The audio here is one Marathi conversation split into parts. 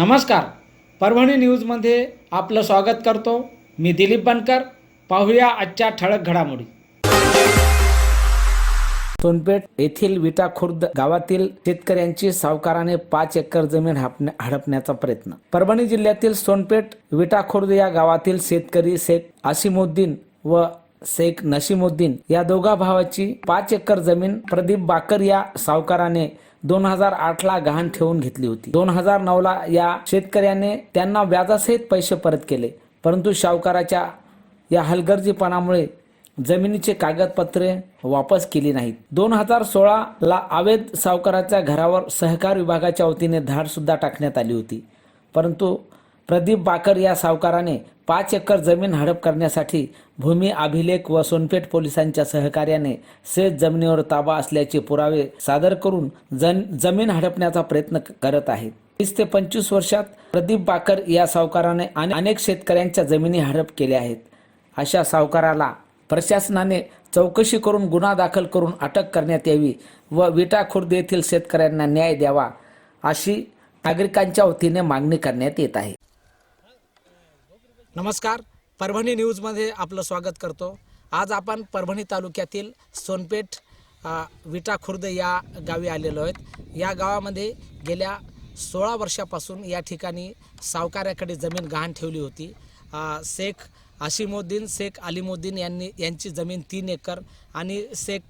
नमस्कार. परभणी न्यूजमध्ये आपलं स्वागत करतो. मी दिलीप बनकर. पाहूया आजच्या ठळक घडामोडी. सोनपेठ येथील विटा खुर्द गावातील शेतकऱ्यांची सावकाराने पाच एकर जमीन हडपण्याचा प्रयत्न. परभणी जिल्ह्यातील सोनपेठ विटा खुर्द या गावातील शेतकरी शेख आसिमुद्दीन व शेख नशीमुद्दीन या दोघा भावाची पाच एकर जमीन प्रदीप बाकर या सावकाराने दोन हजार आठ ला गहाण ठेवून घेतली होती. दोन हजार नऊ ला या शेतकऱ्याने त्यांना व्याजासहित पैसे परत केले. परंतु सावकाराच्या या हलगर्जीपणामुळे जमिनीचे कागदपत्रे वापस केली नाहीत. दोन हजार सोळा ला अवैध सावकाराच्या घरावर सहकार विभागाच्या वतीने धाड सुद्धा टाकण्यात आली होती. परंतु प्रदीप बाकर या सावकाराने पाच एकर जमीन हडप करण्यासाठी भूमी अभिलेख व सोनपेठ पोलिसांच्या सहकार्याने शेत जमिनीवर ताबा असल्याचे पुरावे सादर करून जन जमीन हडपण्याचा प्रयत्न करत आहेत वीस ते पंचवीस वर्षात प्रदीप बाकर या सावकाराने अनेक शेतकऱ्यांच्या जमिनी हडप केल्या आहेत. अशा सावकाराला प्रशासनाने चौकशी करून गुन्हा दाखल करून अटक करण्यात यावी व विटा खुर्द येथील शेतकऱ्यांना न्याय द्यावा अशी नागरिकांच्या वतीने मागणी करण्यात येत आहे. नमस्कार. परभणी न्यूजमध्ये आपलं स्वागत करतो. आज आपण परभणी तालुक्यातील सोनपेठ विटा खुर्द या गावी आलेलो आहेत. या गावामध्ये गेल्या सोळा वर्षापासून या ठिकाणी सावकाऱ्याकडे जमीन गहाण ठेवली होती. शेख आशिमुद्दीन शेख अलिमुद्दीन यांनी यांची जमीन तीन एकर आणि शेख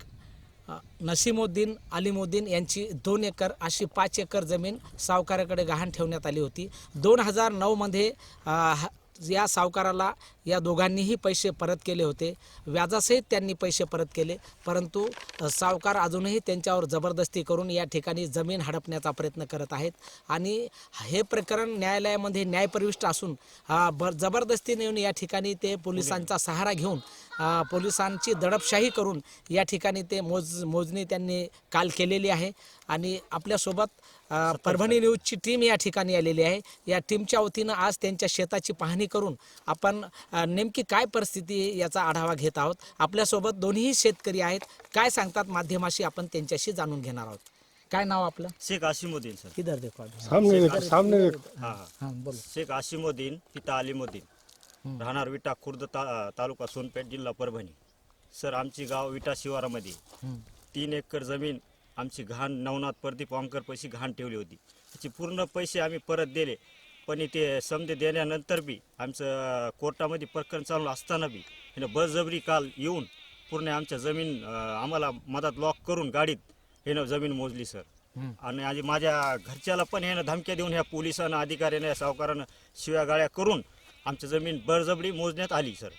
नसीमुद्दीन अलिमुद्दीन यांची दोन एकर अशी पाच एकर जमीन सावकाराकडे गहाण ठेवण्यात आली होती. दोन हजार नऊमध्ये ह- या सावकाराला या दोघांनीही पैसे परत केले होते. व्याजासहित त्यांनी पैसे परत केले. परंतु सावकार अजूनही त्यांच्यावर जबरदस्ती करून या ठिकाणी जमीन हडपण्याचा प्रयत्न करत आहेत. आणि हे प्रकरण न्यायालयामध्ये न्यायप्रविष्ट असून ब जबरदस्तीने येऊन या ठिकाणी ते पोलिसांचा सहारा घेऊन पोलिसांची दडपशाही करून या ठिकाणी ते मोज मोजणी त्यांनी काल केलेली आहे. आणि आपल्यासोबत परभणी न्यूजची टीम या ठिकाणी आलेली आहे. या टीमच्या वतीनं आज त्यांच्या शेताची पाहणी करून आपण नेमकी काय परिस्थिती याचा आढावा घेत आहोत. आपल्यासोबत दोन्ही शेतकरी आहेत. काय सांगतात माध्यमाशी आपण त्यांच्याशी जाणून घेणार आहोत. काय नाव आपलं? शेख आशिमुद्दीन सर. किधर देखो. सामने देखो सामने देखो. हा हा. हाँ बोलो. शेख आशिमुद्दीन पिता अलिमुद्दीन राहणार विटा खुर्द ता तालुका सोनपेठ जिल्हा परभणी. सर आमची गाव विटा शिवारामध्ये. तीन एकर जमीन आमची घाण नवनाथ प्रदीप वांकर पैसे घाण ठेवली होती. त्याचे पूर्ण पैसे आम्ही परत दिले. पण ते समजे देण्यानंतर बी आमचं कोर्टामध्ये प्रकरण चालू असताना बी हिनं बळजबरी काल येऊन पूर्ण आमच्या जमीन आम्हाला मधात लॉक करून गाडीत हिनं जमीन मोजली सर. आणि आधी माझ्या घरच्याला पण ह्यानं धमक्या देऊन ह्या पोलिसानं अधिकाऱ्याने सावकारानं शिव्या गाळ्या करून आमची जमीन बळजबरी मोजण्यात आली सर.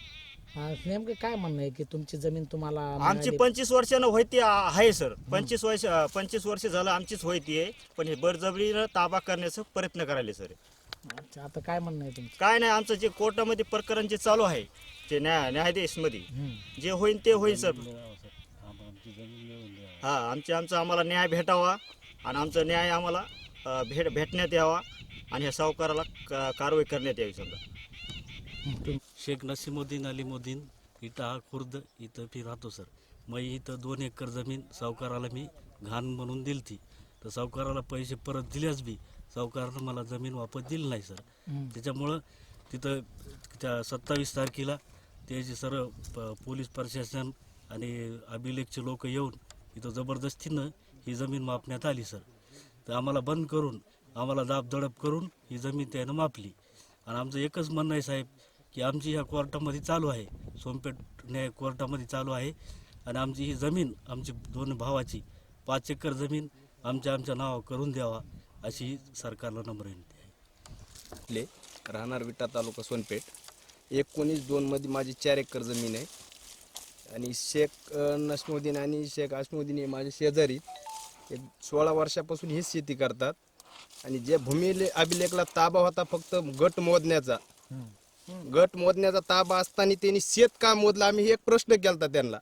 नेमकं काय म्हणणं आहे की तुमची जमीन तुम्हाला आमची मिळाली? पंचवीस वर्षानं होती आहे सर. पंचवीस वर्ष पंचवीस वर्ष झालं आमचीच होती आहे पण हे बळजबरीनं ताबा करण्याचा प्रयत्न करायले सर. अच्छा, आता काय म्हणणं आहे तुमचं? काय नाही आमचं जे कोर्टामध्ये प्रकरण जे चालू आहे ते न्याय न्यायाधीशमध्ये हम्म. जे होईल ते होईल सर. हा आमचे आमचा आम्हाला न्याय भेटावा आणि आमचा न्याय आम्हाला अं, भेट भेटण्यात यावा आणि ह्या सावकाराला का- कारवाई करण्यात यावी समजा. शेख नसीमुद्दीन अलीमुद्दीन इथं हा खुर्द इथं मी राहतो सर. मग इथं दोन एकर जमीन सावकाराला मी घाण म्हणून दिलती. तर सावकाराला पैसे परत दिल्याच बी सावकारानं मला जमीन वापस दिली नाही सर. त्याच्यामुळं तिथं त्या सत्तावीस तारखेला त्याचे सर्व प- पोलीस प्रशासन आणि अभिलेखचे लोक येऊन इथं जबरदस्तीनं ही जमीन मापण्यात आली सर. तर आम्हाला बंद करून आम्हाला दाब दडप करून ही जमीन त्यानं मापली. आणि आमचं एकच म्हणणं आहे साहेब की आमची ह्या कोर्टामध्ये चालू आहे. सोमपेठ न्याय कोर्टामध्ये चालू आहे. आणि आमची ही जमीन आमची दोन भावाची पाच एकर जमीन आमच्या आमच्या नावावर करून द्यावा अशी सरकारला नम्र विनंती आहे. आपले राहणार विटा तालुका सोनपेठ. एकोणीस दोनमध्ये माझी चार एकर जमीन आहे. आणि शेख नसमुद्दीन आणि शेख आसमुद्दीन हे माझे शेजारी. हे सोळा वर्षापासून हीच शेती करतात. आणि जे भूमी अभिलेखला ताबा होता फक्त गट मोजण्याचा. गट मोजण्याचा ताबा असताना त्यांनी शेत का मोजलं. आम्ही एक प्रश्न केला त्यांना.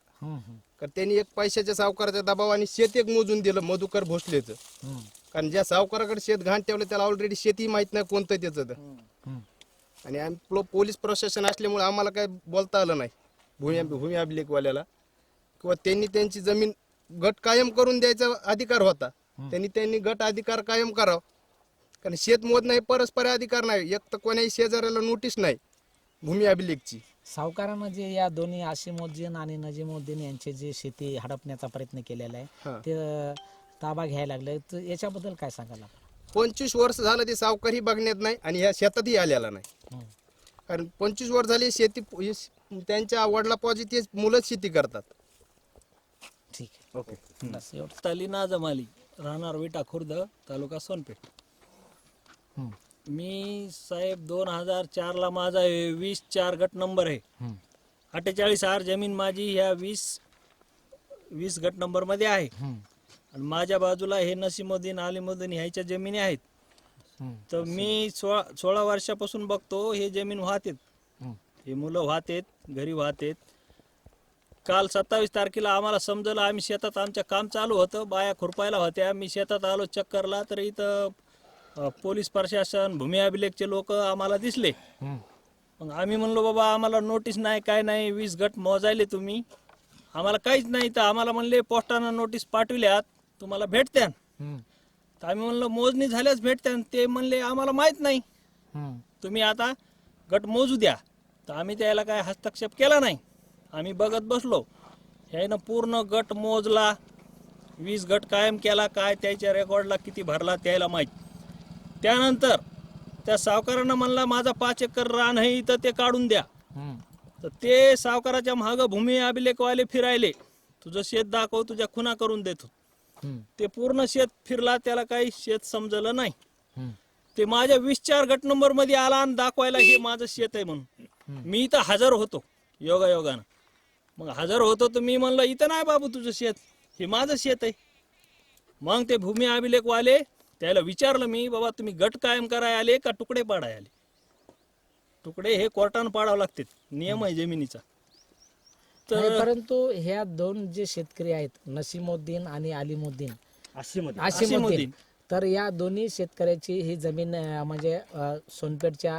कारण त्यांनी एक पैशाच्या सावकाराच्या दबावाने शेत एक मोजून दिलं मधुकर भोसलेचं. कारण ज्या सावकाराकडे शेत घाण ठेवलं त्याला ऑलरेडी शेती माहीत नाही कोणतं त्याचं तर. आणि आम्ही पोलीस प्रशासन असल्यामुळे आम्हाला काय बोलता आलं नाही. भूमी भूमी अभिलेखवाल्याला. किंवा त्यांनी त्यांची जमीन गट कायम करून द्यायचा अधिकार होता. त्यांनी त्यांनी गट अधिकार कायम करावा. कारण शेत मोज नाही परस्पर अधिकार नाही. एक तर कोणाही शेजाऱ्याला नोटीस नाही. भूमी अभिलेखची सावकारानं जे या दोन्ही आशिमुद्दीन आणि नजीमुद्दीन यांचे जे शेती हडपण्याचा प्रयत्न केलेला आहे. ते ताबा घ्यायला लागले तर याच्याबद्दल काय सांगाल आपण? पंचवीस वर्ष झालं ते सावकारही बघण्यात नाही आणि ह्या शेतातही आलेला नाही. कारण पंचवीस वर्ष झाली शेती हे श- त्यांच्या वडिलापाची तेच मुलंच शेती करतात. ठीक आहे. ओके. बस एवढं. तलीना जमाली राहणार विटा खुर्द तालुका सोनपेठ. हं. मी साहेब दोन हजार चारला माझा हे वीस चार गट नंबर आहे हं. अठ्ठेचाळीस आर जमीन माझी ह्या वीस वीस गट नंबरमध्ये आहे हं. आणि माझ्या बाजूला हे नसीमुद्दीन अलीमुद्दीन ह्याच्या जमिनी आहेत हं. तर मी सोळा सोळा वर्षापासून बघतो हे जमीन वाहतेत हं. हे मुलं वाहतेत घरी वाहतेत काल सत्तावीस तारखेला आम्हाला समजलं आम्ही शेतात आमचं काम चालू होतं बाया खुरपायला होत्या मी शेतात आलो चक्करला तर इथं अ, पोलीस प्रशासन भूमी अभिलेखचे लोक आम्हाला दिसले. मग आम्ही म्हणलो बाबा आम्हाला नोटीस नाही काय नाही वीस गट मोजायले तुम्ही. आम्हाला काहीच नाही तर आम्हाला म्हणले पोस्टानं नोटीस पाठविल्यात तुम्हाला भेटत्या हं. तर आम्ही म्हणलं मोजणी झाल्याच भेटत्या ते म्हणले आम्हाला माहीत नाही. तुम्ही आता गट मोजू द्या. तर आम्ही त्याला काय हस्तक्षेप केला नाही. आम्ही बघत बसलो. ह्यानं पूर्ण गट मोजला. वीस गट कायम केला. काय त्याच्या रेकॉर्डला किती भरला त्याला माहीत. त्यानंतर त्या सावकारानं म्हणला माझा पाच एकर रान आहे इथं ते काढून द्या. तर ते सावकाराच्या मागं भूमी अभिलेखवाले फिरायले. तुझं शेत दाखव तुझ्या खुना करून देतो. ते पूर्ण शेत फिरला त्याला काही शेत समजलं नाही. ते माझ्या वीस चार गट नंबरमध्ये आला आणि दाखवायला हे माझं शेत आहे म्हणून. मी इथं हजर होतो योगा योगानं मग हजर होतो तर मी म्हणलं इथं नाही बाबू तुझं शेत हे माझं शेत आहे. मग ते भूमी अभिलेखवाले त्याला विचारलं मी बाबा तुम्ही गट कायम कराय आले का तुकडे पाडाय आले? तुकडे हे कोर्टानं पाडावं लागतात नियम आहे जमिनीचा. नाही, तर परंतु ह्या दोन जे शेतकरी आहेत नसीमुद्दीन आणि अलीमुद्दीन आशिमुद्दीन आशिमुद्दीन. तर या दोन्ही शेतकऱ्याची ही जमीन अं, म्हणजे अं, सोनपेठच्या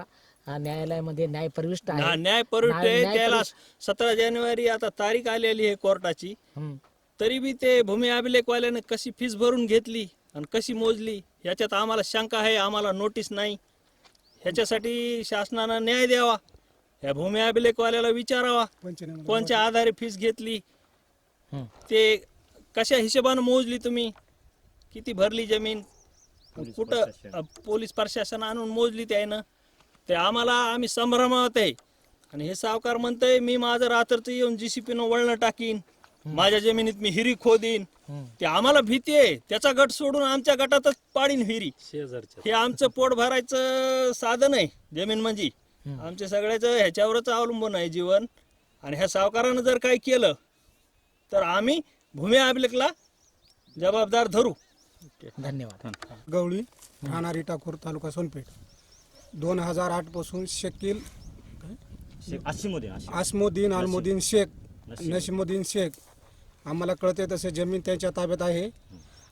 अं, न्यायालयामध्ये न्यायप्रविष्ट आहे. न्याय परुट न्याय- त्याला परुष- सतरा जानेवारी आता तारीख आलेली आहे कोर्टाची. हं. तरी बी ते भूमी अभिलेखवाल्याने कशी फीस भरून घेतली आणि कशी मोजली याच्यात आम्हाला शंका आहे आम्हाला नोटीस नाही. ह्याच्यासाठी शासनानं न्याय द्यावा ह्या भूमी अभिलेखवाल्याला विचारावा कोणत्या आधारे फीस घेतली. ते कशा हिशोबानं मोजली तुम्ही किती भरली जमीन कुठं पोलीस प्रशासन आणून मोजली त्यानं ते आम्हाला आम्ही संभ्रमात आहे. आणि हे सावकार म्हणतंय मी माझं रात्रचं येऊन जीसीपीनं वळणं टाकीन. माझ्या जमिनीत मी हिरी खोदीन. ते आम्हाला भीती आहे. त्याचा गट सोडून आमच्या गटातच पाडीन हिरी. हे आमचं पोट भरायचं साधन आहे. जमीन म्हणजे. आमच्या सगळ्याचं ह्याच्यावरच अवलंबून आहे जीवन. आणि ह्या सावकारानं जर काही केलं तर आम्ही भूमी अभिलेखला जबाबदार धरू. धन्यवाद. गवळी राहणार इटाखोर तालुका सोनपेठ. दोन हजार आठपासून शकील आशीमध्ये आशी आसमोद्दीन. अलमुद्दीन शेख नशिमुद्दीन शेख. आम्हाला कळते तसे जमीन त्यांच्या ताब्यात आहे.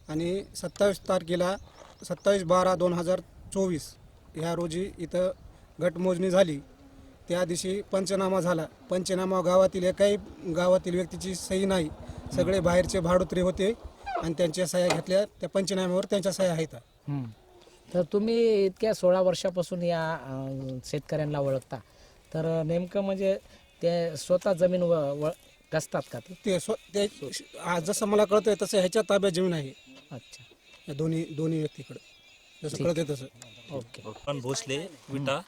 आणि सत्तावीस तारखेला सत्तावीस बारा दोन हजार चोवीस ह्या रोजी इथं गटमोजणी झाली. त्या दिवशी पंचनामा झाला. पंचनामा गावातील एकाही गावातील व्यक्तीची सही नाही. सगळे बाहेरचे भाडोत्रे होते आणि त्यांच्या सह्या घेतल्या. त्या पंचनाम्यावर त्यांच्या सह्या आहेत. तर तुम्ही इतक्या सोळा वर्षापासून या अं, शेतकऱ्यांना ओळखता. तर नेमकं म्हणजे ते स्वतः जमीन व व- कसतात का ते? ते स्व ते जसं मला कळतंय तसं ह्याच्या ताब्यात जमीन आहे. अच्छा. या दोन्ही दोन्ही व्यक्तीकडे. जसं कळतंय तसं. ओके. पण भोसले विटा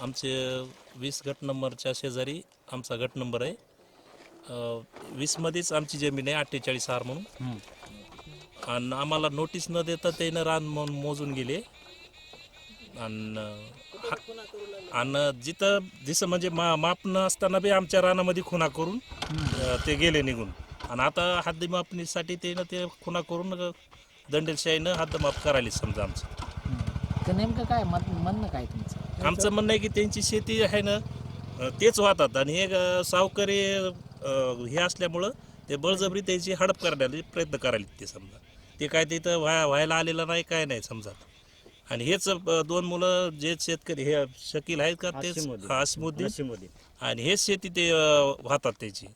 आमचे वीस गट नंबरच्या शेजारी आमचा गट नंबर आहे. अ, वीसमध्येच आमची जमीन आहे अठ्ठेचाळीस आर म्हणून. आणि आम्हाला नोटीस न देता त्यानं रान मो- मोजून गेले. आणि आणि जिथं जसं म्हणजे मा माप न असताना बी आमच्या रानामध्ये खुना करून अ, ते गेले निघून. आणि आता हद्दमापणीसाठी त्यानं ते खुना करून दंडेलशाहीनं हद्दमाप करायला समजा आमचं. तर नेमकं काय मत म्हणणं काय तुमचं? आमचं म्हणणं आहे की त्यांची शेती आहे ना अं, तेच वाहतात. आणि हे अं, सावकारी अं, हे असल्यामुळं ते बळजबरी त्याची हडप करण्याचे प्रयत्न करायला ते समजा. ते काय तिथं व्हाय व्हायला आलेलं नाही काय नाही समजा. आणि हेच दोन मुलं जे शेतकरी हे शकील आहेत का तेच? आशीमध्ये आणि हेच शेती ते वाहतात त्याची.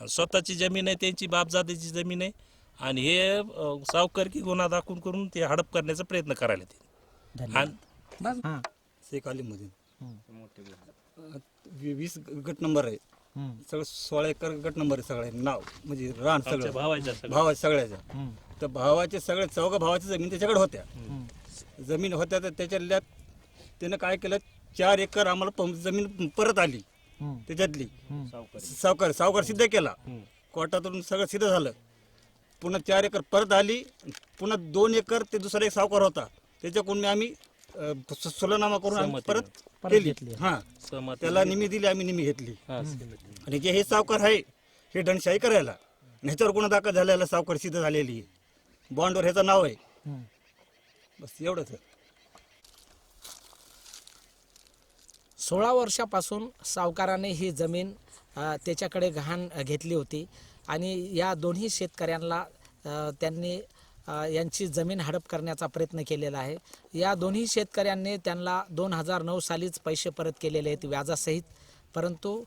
स्वतःची जमीन आहे त्यांची बापजातीची जमीन आहे. आणि हे सावकारकी गुन्हा दाखवून करून ते हडप करण्याचा प्रयत्न करायला ते. हां. वीस गट नंबर आहे. सगळं सोळा एकर गट नंबर आहे सगळे नाव म्हणजे रान सगळं. भावाच्या सगळ्या. भावा सगळ्याच्या तर भावाचे सगळे चौघा भावाची जमीन त्याच्याकडे होत्या. जमीन होत्या तर त्याच्यातल्या त्यानं काय केलं? चार एकर आम्हाला प- जमीन परत आली. त्याच्यातली. सावकार. सावकार सिद्ध केला. कोर्टातून सगळं सिद्ध झालं. पुन्हा चार एकर परत आली. पुन्हा दोन एकर ते दुसरा एक सावकार होता. त्याच्याकडून आम्ही अं, सु- सुलनामा करून आम्ही. परत केली. घेतली. हा. सहमती त्याला निमी दिली आम्ही निमी घेतली. हा, सहमती. आणि जे हे सावकार आहे हे दंडशाही करायला. आणि ह्याच्यावर गुन्हा दाखल झालेला सावकार सिद्ध झालेली आहे. बॉन्डवर ह्याचं नाव आहे. बस एवढंच सोळा वर्षापासून सावकाराने ही जमीन त्याच्याकडे गहाण घेतली होती आणि या दोन्ही शेतकऱ्यांना त्यांनी यांची जमीन हडप करण्याचा प्रयत्न केलेला आहे. या दोन्ही शेतकऱ्यांनी त्यांना दोन हजार नऊ सालीच पैसे परत केलेले आहेत व्याजासहित. परंतु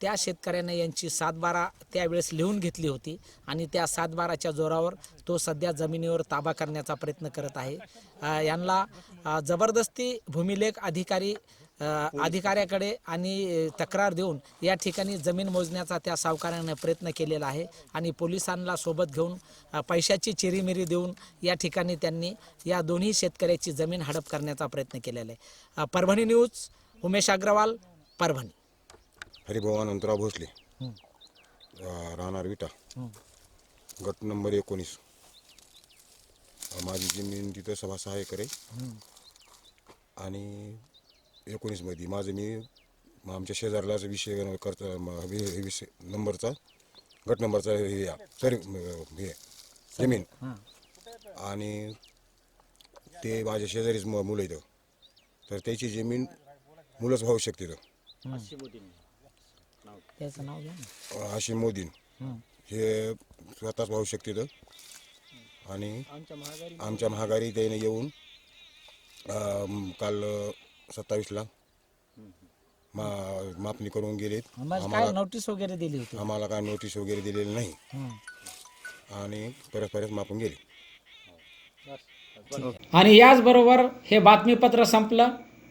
त्या शेतकऱ्याने यांची सातबारा त्यावेळेस लिहून घेतली होती आणि त्या सातबाराच्या जोरावर तो सध्या जमिनीवर ताबा करण्याचा प्रयत्न करत आहे. यांना जबरदस्ती भूमिलेख अधिकारी अधिकाऱ्याकडे आणि तक्रार देऊन या ठिकाणी जमीन मोजण्याचा त्या सावकाराने प्रयत्न केलेला आहे आणि पोलिसांना सोबत घेऊन पैशाची चिरीमिरी देऊन या ठिकाणी त्यांनी या दोन्ही शेतकऱ्याची जमीन हडप करण्याचा प्रयत्न केलेला आहे. परभणी न्यूज उमेश अग्रवाल परभणी. हरिभाऊ अनंतराव भोसले अं, राहणार विटा. गट नंबर एकोणीस. अं, माझी जमीन तिथं सव्वा सहा एकर आहे. आणि एकोणीसमध्ये माझं मी म- आमच्या शेजारलाच विषय करता म- वि- विषय नंबरचा गट नंबरचा हे या. सरी म- हे जमीन. आणि ते माझ्या शेजारीच मु- मुलं इथं तर त्याची जमीन मुलंच भाऊ शकते. इथं त्याचं नाव घ्या ना. मोदीन. हे स्वतःच भाऊ शकते आणि आमच्या महागारी त्याने येऊन अं, काल सत्तावीसला मा मापणी करून गेलेत. म्हणजे काय नोटीस वगैरे दिली होती? आम्हाला काय नोटीस वगैरे दिलेली नाही. आणि परत परत मापून गेले. आणि याचबरोबर हे बातमीपत्र संपलं.